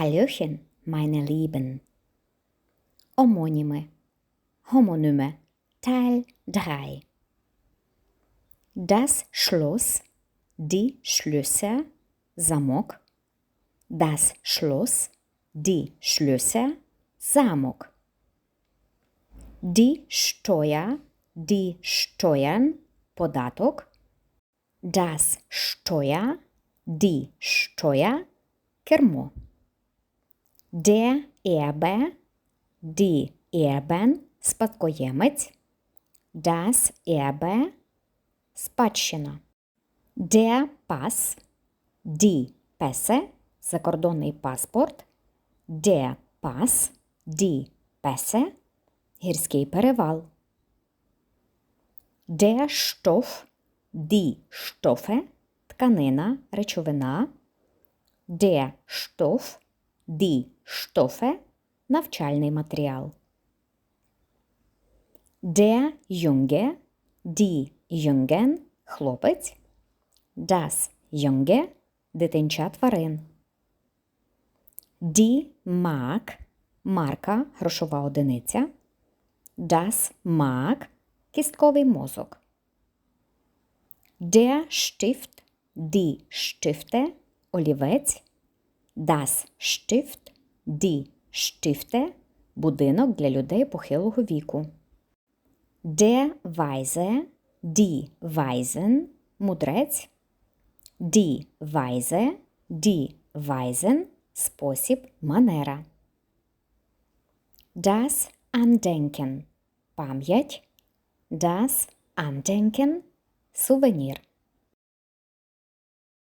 Hallöchen, meine Lieben. Homonyme, Homonyme, Teil 3. Das Schloss, die Schlösser, Samok. Das Schloss, die Schlösser, Samok. Die Steuer, die Steuern, Podatok. Das Steuer, die Steuer, Kermo. Der Erbe, die Erben, спадкоємець. Das Erbe, спадщина. Der Pass, die Pässe, закордонний паспорт. Der Pass, die Pässe, гірський перевал. Der Stoff, die Stoffe, тканина, речовина. Der Stoff, die Stoffe, навчальний матеріал. Der Junge, die Jungen, хлопець. Das Junge, дитинча тварин. Die Mark, марка, грошова одиниця. Das Mark, кістковий мозок. Der Stift, die Stifte, олівець. Das Stift, die Stifte, будинок для людей похилого віку. Der Weise, die Weisen, мудрець. Die Weise, die Weisen, спосіб, манера. Das Andenken, пам'ять. Das Andenken, сувенір.